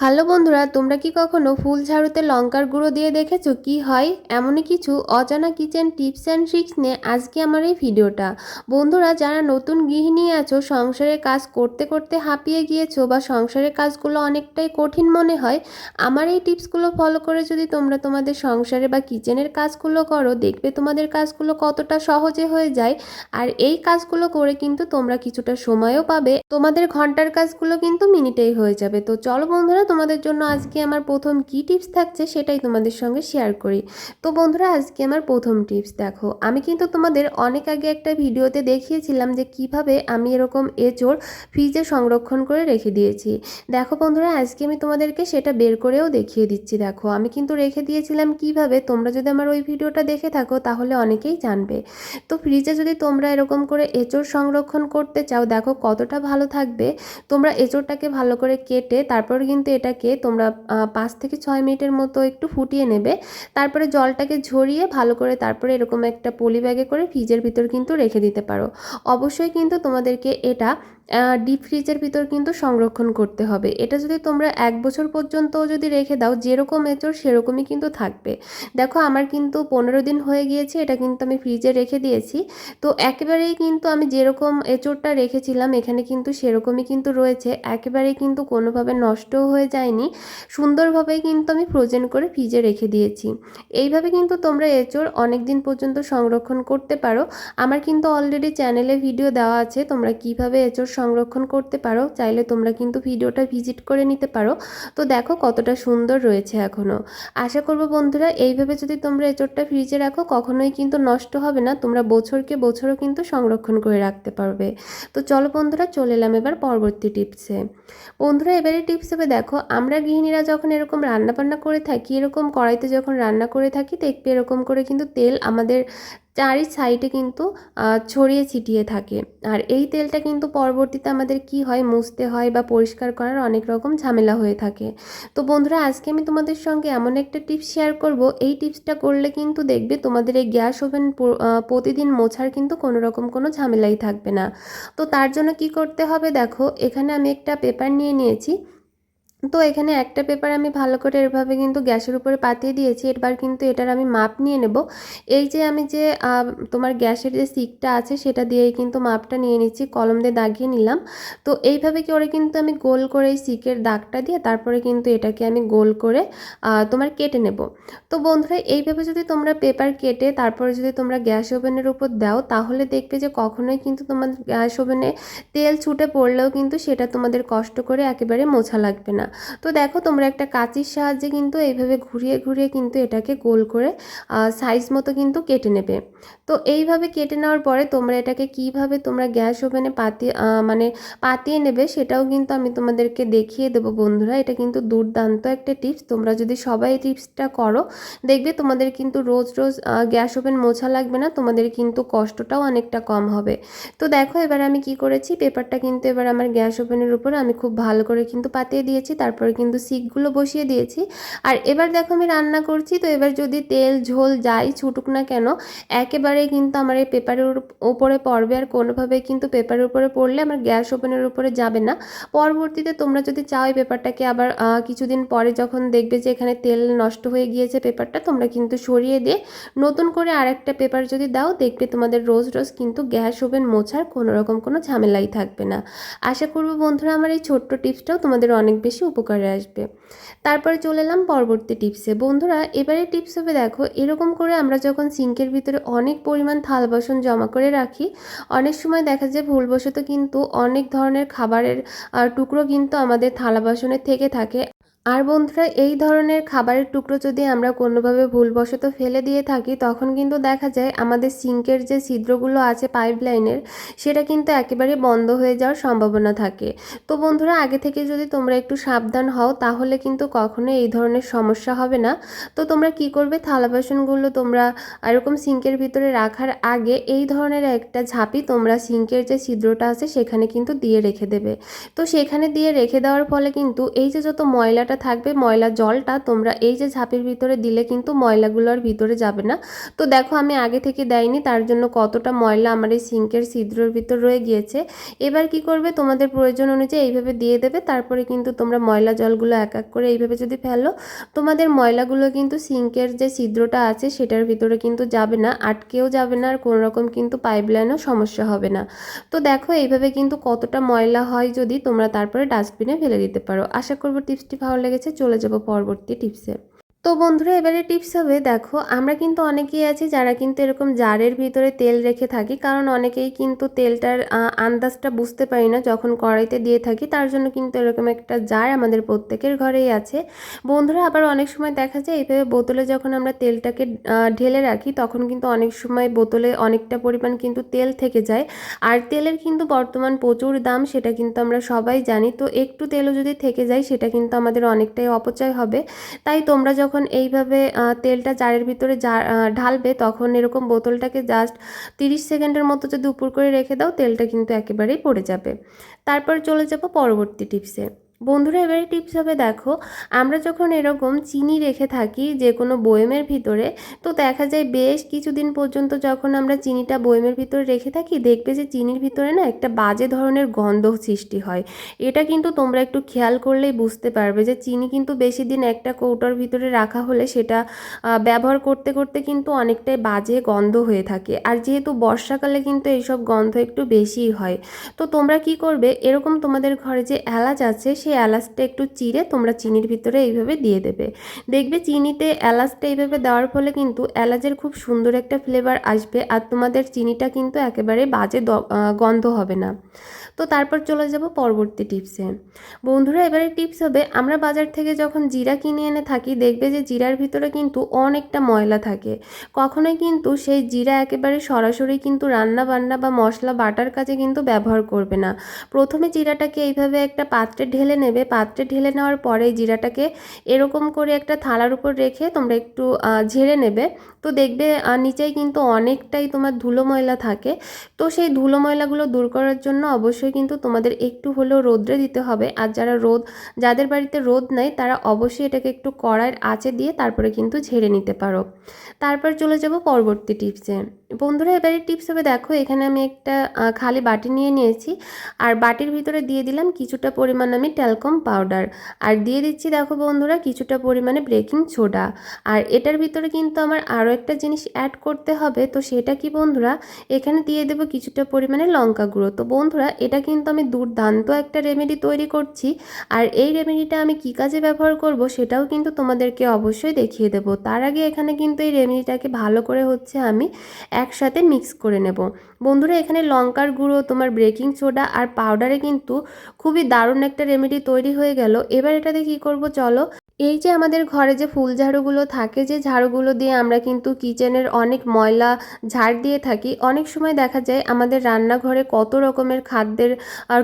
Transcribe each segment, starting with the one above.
Hello বন্ধুরা, তোমরা কি কখনো ফুল ঝাড়ুতে লঙ্কার গুঁড়ো দিয়ে দেখেছ? কি হয়? এমনই কিছু অজানা কিচেন টিপস অ্যান্ড ট্রিক্স নিয়ে আজকে আমার এই ভিডিওটা। বন্ধুরা, যারা নতুন গৃহিণী আছো সংসারের কাজ করতে করতে হাঁপিয়ে গিয়েছো বা সংসারের কাজগুলো অনেকটাই কঠিন মনে হয়, আমার এই টিপসগুলো ফলো করে যদি তোমরা তোমাদের সংসারে বা কিচেনের কাজগুলো করো, দেখবে তোমাদের কাজগুলো কতটা সহজে হয়ে যায়। আর এই কাজগুলো করে কিন্তু তোমরা কিছুটা সময়ও পাবে। তোমাদের ঘণ্টার কাজগুলো কিন্তু মিনিটেই হয়ে যাবে। তো চলো বন্ধুরা তোমাদের জন্য আজকে আমার প্রথম কি টিপস থাকছে সেটাই তোমাদের সঙ্গে শেয়ার করি। তো বন্ধুরা, আজকে আমার প্রথম টিপস দেখো। আমি কিন্তু তোমাদের অনেক আগে একটা ভিডিওতে দেখিয়েছিলাম যে কীভাবে আমি এরকম এঁচোড় ফ্রিজে সংরক্ষণ করে রেখে দিয়েছি। দেখো বন্ধুরা, আজকে আমি তোমাদেরকে সেটা বের করেও দেখিয়ে দিচ্ছি। দেখো, আমি কিন্তু রেখে দিয়েছিলাম কীভাবে, তোমরা যদি আমার ওই ভিডিওটা দেখে থাকো তাহলে অনেকেই জানবে। তো ফ্রিজে যদি তোমরা এরকম করে এঁচোড় সংরক্ষণ করতে চাও, দেখো কতটা ভালো থাকবে। তোমরা এঁচোড়টাকে ভালো করে কেটে তারপর কিন্তু এটাকে তোমরা পাঁচ থেকে ছয় মিনিটের মতো একটু ফুটিয়ে নেবে। তারপরে জলটাকে ঝরিয়ে ভালো করে তারপরে এরকম একটা পলি ব্যাগে করে ফ্রিজের ভিতর কিন্তু রেখে দিতে পারো। অবশ্যই কিন্তু তোমাদেরকে এটা ডিপ ফ্রিজের ভিতর কিন্তু সংরক্ষণ করতে হবে। এটা যদি তোমরা এক বছর পর্যন্ত যদি রেখে দাও, যেরকম এঁচড় সেরকমই কিন্তু থাকবে। দেখো আমার কিন্তু পনেরো দিন হয়ে গিয়েছে, এটা কিন্তু আমি ফ্রিজে রেখে দিয়েছি। তো একেবারেই কিন্তু আমি যেরকম এঁচড়টা রেখেছিলাম, এখানে কিন্তু সেরকমই কিন্তু রয়েছে। একেবারেই কিন্তু কোনোভাবে নষ্টও হয়ে যায়নি সুন্দরভাবেই কিন্তু আমি ফ্রোজেন করে ফ্রিজে রেখে দিয়েছি। এইভাবে কিন্তু তোমরা এঁচড় অনেক দিন পর্যন্ত সংরক্ষণ করতে পারো। আমার কিন্তু অলরেডি চ্যানেলে ভিডিও দেওয়া আছে, তোমরা কীভাবে এঁচড় সংরক্ষণ করতে পারো, চাইলে তোমরা কিন্তু ভিডিওটা ভিজিট করে নিতে পারো। তো দেখো কতটা সুন্দর রয়েছে এখনও আশা করব বন্ধুরা, এইভাবে যদি তোমরা এঁচড়টা ফ্রিজে রাখো, কখনোই কিন্তু নষ্ট হবে না, তোমরা বছরকে বছরও কিন্তু সংরক্ষণ করে রাখতে পারবে। তো চলো বন্ধুরা, চলে এলাম এবার পরবর্তী টিপসে বন্ধুরা, এবারে টিপস হবে দেখো আমরা গৃহিণীরা যখন এরকম রান্না বান্না করে থাকি, এরকম কড়াইতে যখন রান্না করে থাকি দেখবে এরকম করে কিন্তু তেল আমাদের চারি সাইডে কিন্তু ছড়িয়ে ছিটিয়ে থাকে। আর এই তেলটা কিন্তু পরবর্তীতে আমাদের কি হয়, মুছতে হয় বা পরিষ্কার করার অনেক রকম ঝামেলা হয়ে থাকে। তো বন্ধুরা, আজকে আমি তোমাদের সঙ্গে এমন একটা টিপস শেয়ার করব। এই টিপসটা করলে কিন্তু দেখবে তোমাদের এই গ্যাস ওভেন প্রতিদিন মোছার কিন্তু কোনো রকম কোনো ঝামেলাই থাকবে না। তো তার জন্য কি করতে হবে দেখো, এখানে আমি একটা পেপার নিয়ে নিয়েছি। তো এখানে একটা পেপার আমি ভালো করে এভাবে কিন্তু গ্যাসের উপরে পাতিয়ে দিয়েছি। এবার কিন্তু এটার আমি মাপ নিয়ে নেব। এই যে আমি যে তোমার গ্যাসের যে সিকটা আছে সেটা দিয়েই কিন্তু মাপটা নিয়ে নিচ্ছি, কলম দিয়ে দাগিয়ে নিলাম। তো এইভাবে করে কিন্তু আমি গোল করে এই সিকের দাগটা দিয়ে তারপরে কিন্তু এটাকে আমি গোল করে তোমার কেটে নেব। তো বন্ধুরা, এইভাবে যদি তোমরা পেপার কেটে তারপরে যদি তোমরা গ্যাস ওভেনের উপর দাও, তাহলে দেখবে যে কখনোই কিন্তু তোমার গ্যাস ওভেনে তেল ছুটে পড়লেও কিন্তু সেটা তোমাদের কষ্ট করে একেবারে মোছা লাগবে না। তো দেখো তোমরা একটা কাঁচির সাহায্যে কিন্তু এইভাবে ঘুরিয়ে ঘুরিয়ে কিন্তু এটাকে গোল করে সাইজ মতো কিন্তু কেটে নেবে। তো এইভাবে কেটে নেওয়ার পরে তোমরা এটাকে কীভাবে তোমরা গ্যাস ওভেনে পাতিয়ে মানে পাতিয়ে নেবে সেটাও কিন্তু আমি তোমাদেরকে দেখিয়ে দেবো বন্ধুরা। এটা কিন্তু দুর্দান্ত একটা টিপস। তোমরা যদি সবাই এই টিপসটা করো, দেখবে তোমাদের কিন্তু রোজ রোজ গ্যাস ওভেন মোছা লাগবে না, তোমাদের কিন্তু কষ্টটাও অনেকটা কম হবে। তো দেখো এবার আমি কি করেছি, পেপারটা কিন্তু এবার আমার গ্যাস ওভেনের উপর আমি খুব ভালো করে কিন্তু পাতিয়ে দিয়েছি। তারপরে কিন্তু সিকগুলো বসিয়ে দিয়েছি। আর এবার দেখো আমি রান্না করছি, তো এবার যদি তেল, ঝোল যাই ছুটুক না কেন, একেবারে কিন্তু আমার এই পেপারের উপরে পড়বে আর কোনোভাবে কিন্তু পেপারের উপরে পড়লে আমার গ্যাস ওভেনের উপরে যাবে না। পরবর্তীতে তোমরা যদি চাও এই পেপারটাকে আবার কিছুদিন পরে যখন দেখবে যে এখানে তেল নষ্ট হয়ে গিয়েছে পেপারটা, তোমরা কিন্তু সরিয়ে দিয়ে নতুন করে আরেকটা পেপার যদি দাও, দেখবে তোমাদের রোজ রোজ কিন্তু গ্যাস ওভেন মোছার কোনো রকম কোনো ঝামেলাই থাকবে না। আশা করব বন্ধুরা আমার এই ছোট্ট টিপসটাও তোমাদের অনেক বেশি উপকারে আসবে। তারপরে চলে এলাম পরবর্তী টিপসে বন্ধুরা, এবারে টিপস হবে দেখো, এরকম করে আমরা যখন সিঙ্কের ভিতরে অনেক পরিমাণ থাল বাসন জমা করে রাখি, অনেক সময় দেখা যায় ভুলবশত কিন্তু অনেক ধরনের খাবারের টুকরো কিন্তু আমাদের থালা বাসনের থেকে থাকে। আর বন্ধুরা, এই ধরনের খাবারের টুকরো যদি আমরা কোনোভাবে ভুলবশত ফেলে দিয়ে থাকি, তখন কিন্তু দেখা যায় আমাদের সিঙ্কের যে ছিদ্রগুলো আছে পাইপ লাইনের সেটা কিন্তু একেবারে বন্ধ হয়ে যাওয়ার সম্ভাবনা থাকে। তো বন্ধুরা, আগে থেকে যদি তোমরা একটু সাবধান হও, তাহলে কিন্তু কখনো এই ধরনের সমস্যা হবে না। তো তোমরা কি করবে? থালা বাসনগুলো তোমরা এরকম সিঙ্কের ভিতরে রাখার আগে এই ধরনের একটা ঝাঁপি তোমরা সিঙ্কের যে ছিদ্রটা আছে, সেখানে কিন্তু দিয়ে রেখে দেবে। তো সেখানে দিয়ে রেখে দেওয়ার ফলে কিন্তু এই যে যত ময়লাটা ময়লাটা থাকবে ময়লা জলটা, তোমরা এই যে ঝাঁপের ভিতরে দিলে কিন্তু ময়লাগুলো আর ভিতরে যাবে না। তো দেখো আমি আগে থেকে দেয়নি, তার জন্য কতটা ময়লা আমার এই সিঙ্কের ছিদ্রর ভিতর রয়ে গিয়েছে। এবার কি করবে? তোমাদের প্রয়োজন অনুযায়ী এইভাবে দিয়ে দেবে, তারপরে কিন্তু তোমরা ময়লা জলগুলো এক এক করে এইভাবে যদি ফেলো, তোমাদের ময়লাগুলো কিন্তু সিঙ্কের যে ছিদ্রটা আছে সেটার ভিতরে কিন্তু যাবে না, আটকেও যাবে না, আর কোনো রকম কিন্তু পাইপ লাইনও সমস্যা হবে না। তো দেখো এইভাবে কিন্তু কতটা ময়লা হয় যদি তোমরা তারপরে ডাস্টবিনে ফেলে দিতে পারো। আশা করব টিপসটি ভালো লেগেছে চলে যাব পরবর্তী টিপসে। তো বন্ধুরা, এবারে টিপস হবে, দেখো, আমরা কিন্তু অনেকেই আছি যারা কিন্তু এরকম জারের ভিতরে তেল রেখে থাকি, কারণ অনেকেই কিন্তু তেলটার আন্দাজটা বুঝতে পারি না যখন কড়াইতে দিয়ে থাকি, তার জন্য কিন্তু এরকম একটা জার আমাদের প্রত্যেকের ঘরেই আছে। বন্ধুরা, আবার অনেক সময় দেখা যায়, এইভাবে বোতলে যখন আমরা তেলটাকে ঢেলে রাখি, তখন কিন্তু অনেক সময় বোতলে অনেকটা পরিমাণ কিন্তু তেল থেকে যায়, আর তেলের কিন্তু বর্তমান প্রচুর দাম, সেটা কিন্তু আমরা সবাই জানি, তো একটু তেলও যদি থেকে যায়, সেটা কিন্তু আমাদের অনেকটাই অপচয় হবে। তাই তোমরা যখন যখন এইভাবে তেলটা জারের ভিতরে ঢালবে তখন এরকম বোতলটাকে জাস্ট তিরিশ সেকেন্ডের মতো যদি উপর করে রেখে দাও, তেলটা কিন্তু একেবারেই পড়ে যাবে। তারপর চলে যাব পরবর্তী টিপসে। বন্ধুরা, এবারে টিপস হবে দেখো, আমরা যখন এরকম চিনি রেখে থাকি যে কোনো বয়েমের ভিতরে, তো দেখা যায় বেশ কিছুদিন পর্যন্ত যখন আমরা চিনিটা বয়েমের ভিতরে রেখে থাকি, দেখবে যে চিনির ভিতরে না একটা বাজে ধরনের গন্ধ সৃষ্টি হয়। এটা কিন্তু তোমরা একটু খেয়াল করলেই বুঝতে পারবে যে চিনি কিন্তু বেশি দিন একটা কৌটোর ভিতরে রাখা হলে সেটা ব্যবহার করতে করতে কিন্তু অনেকটাই বাজে গন্ধ হয়ে থাকে। আর যেহেতু বর্ষাকালে কিন্তু এইসব গন্ধ একটু বেশিই হয়। তো তোমরা কি করবে, এরকম তোমাদের ঘরে যে এলাচ আছে সেই এলাচটা একটু চিড়ে তোমরা চিনির ভিতরে এইভাবে দিয়ে দেবে। দেখবে চিনিতে এলাচটা এইভাবে দেওয়ার ফলে কিন্তু এলাচের খুব সুন্দর একটা ফ্লেভার আসবে আর তোমাদের চিনিটা কিন্তু একেবারে বাজে গন্ধ হবে না। তো তারপর চলে যাব পরবর্তী টিপসে। বন্ধুরা, এবারে টিপস হবে, আমরা বাজার থেকে যখন জিরা কিনে এনে থাকি, দেখবে যে জিরার ভিতরে কিন্তু অনেকটা ময়লা থাকে। কখনোই কিন্তু সেই জিরা একেবারে সরাসরি কিন্তু রান্না বান্না বা মশলা বাটার কাজে কিন্তু ব্যবহার করবে না। প্রথমে জিরাটাকে এইভাবে একটা পাত্রে ঢেলে নেবে। পাত্রে ঢেলে নেওয়ার পরে জিরাটাকে এরকম করে একটা থালার উপর রেখে তোমরা একটু ঝেড়ে নেবে। তো দেখবে নিচেই কিন্তু অনেকটাই তোমার ধুলো ময়লা থাকে। তো সেই ধুলো ময়লাগুলো দূর করার জন্য অবশ্যই কিন্তু তোমাদের একটু হলেও রোদ্রে দিতে হবে। আর যারা রোদ, যাদের বাড়িতে রোদ নাই, তারা অবশ্যই এটাকে একটু কড়াইয়ের আঁচে দিয়ে তারপরে কিন্তু ঝেড়ে নিতে পারো। তারপর চলে যাব পরবর্তী টিপসে। বন্ধুরা, এবারে টিপস হবে, দেখো, এখানে আমি একটা খালি বাটি নিয়ে নিয়েছি। আর বাটির ভিতরে দিয়ে দিলাম কিছুটা পরিমাণ আমি ট্যালকম পাউডার আর দিয়ে দিচ্ছি, দেখো বন্ধুরা, কিছুটা পরিমাণে বেকিং সোডা আর এটার ভিতরে কিন্তু আমার আরও একটা জিনিস অ্যাড করতে হবে, তো সেটা কি বন্ধুরা, এখানে দিয়ে দেবো কিছুটা পরিমাণে লঙ্কা গুঁড়ো। তো বন্ধুরা, এটা কিন্তু আমি দুর্দান্ত একটা রেমেডি তৈরি করছি। আর এই রেমেডিটা আমি কি কাজে ব্যবহার করব, সেটাও কিন্তু তোমাদেরকে অবশ্যই দেখিয়ে দেবো। তার আগে এখানে কিন্তু এই রেমেডিটাকে ভালো করে হচ্ছে আমি একসাথে মিক্স করে নেব। বন্ধুরা, এখানে লঙ্কার গুঁড়ো, তোমার বেকিং সোডা আর পাউডারে কিন্তু খুবই দারুণ একটা রেমেডি তৈরি হয়ে গেল। এবার এটাতে কি করব চলো? এই যে আমাদের ঘরে যে ফুল ঝাড়ুগুলো থাকে, যে ঝাড়ুগুলো দিয়ে আমরা কিন্তু কিচেনের অনেক ময়লা ঝাড় দিয়ে থাকি, অনেক সময় দেখা যায় আমাদের রান্নাঘরে কত রকমের খাদ্যের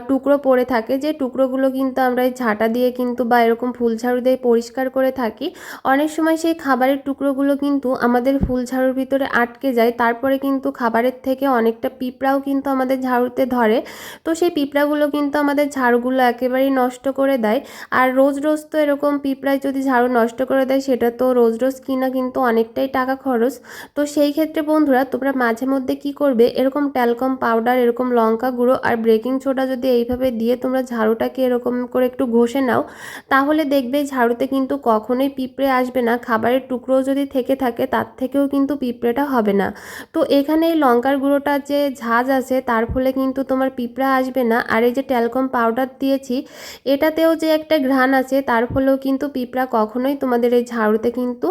টুকরো পড়ে থাকে, যে টুকরোগুলো কিন্তু আমরা এই ঝাঁটা দিয়ে কিন্তু বা এরকম ফুল ঝাড়ু দিয়ে পরিষ্কার করে থাকি। অনেক সময় সেই খাবারের টুকরোগুলো কিন্তু আমাদের ফুল ঝাড়ুর ভিতরে আটকে যায়, তারপরে কিন্তু খাবারের থেকে অনেকটা পিঁপড়াও কিন্তু আমাদের ঝাড়ুতে ধরে। তো সেই পিঁপড়াগুলো কিন্তু আমাদের ঝাড়ুগুলো একেবারেই নষ্ট করে দেয়। আর রোজ রোজ তো এরকম পিঁপড়ায় যদি ঝাড়ু নষ্ট করে দেয়, সেটা তো রোজ রোজ কিনা কিন্তু অনেকটাই টাকা খরচ। তো সেই ক্ষেত্রে বন্ধুরা, তোমরা মাঝে মধ্যে কি করবে? এরকম ট্যালকম পাউডার এরকম লঙ্কা গুঁড়ো আর ব্রেকিং সোডা যদি এইভাবে দিয়ে তোমরা ঝাড়ুটাকে এরকম করে একটু ঘষে নাও, তাহলে দেখবে ঝাড়ুতে কিন্তু কখনোই পিঁপড়ে আসবে না। খাবারের টুকরো যদি থেকে থাকে, তার থেকেও কিন্তু পিঁপড়েটা হবে না। তো এখানে এই লঙ্কার গুঁড়োটা যে ঝাঁজ আছে, তার ফলে কিন্তু তোমার পিঁপড়া আসবে না। আর এই যে ট্যালকম পাউডার দিয়েছি, এটাতেও যে একটা ঘ্রাণ আছে, তার ফলেও কিন্তু পিঁপড়া কখনোই তোমাদের এই ঝাড়ুতে কিন্তু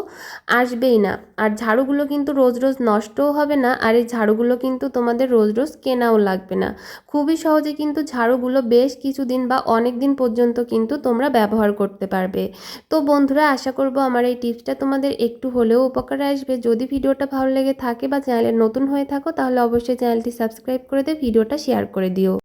আসবেই না। আর ঝাড়ুগুলো কিন্তু রোজ রোজ নষ্টও হবে না, আর এই ঝাড়ুগুলো কিন্তু তোমাদের রোজ রোজ কেনাও লাগবে না। খুবই সহজে কিন্তু ঝাড়ুগুলো বেশ কিছুদিন বা অনেক দিন পর্যন্ত কিন্তু তোমরা ব্যবহার করতে পারবে। তো বন্ধুরা, আশা করব আমার এই টিপসটা তোমাদের একটু হলেও উপকারে আসবে। যদি ভিডিওটা ভালো লেগে থাকে বা চ্যানেলে নতুন হয়ে থাকো, তাহলে অবশ্যই চ্যানেলটি সাবস্ক্রাইব করে দিয়ে ভিডিওটা শেয়ার করে দিও।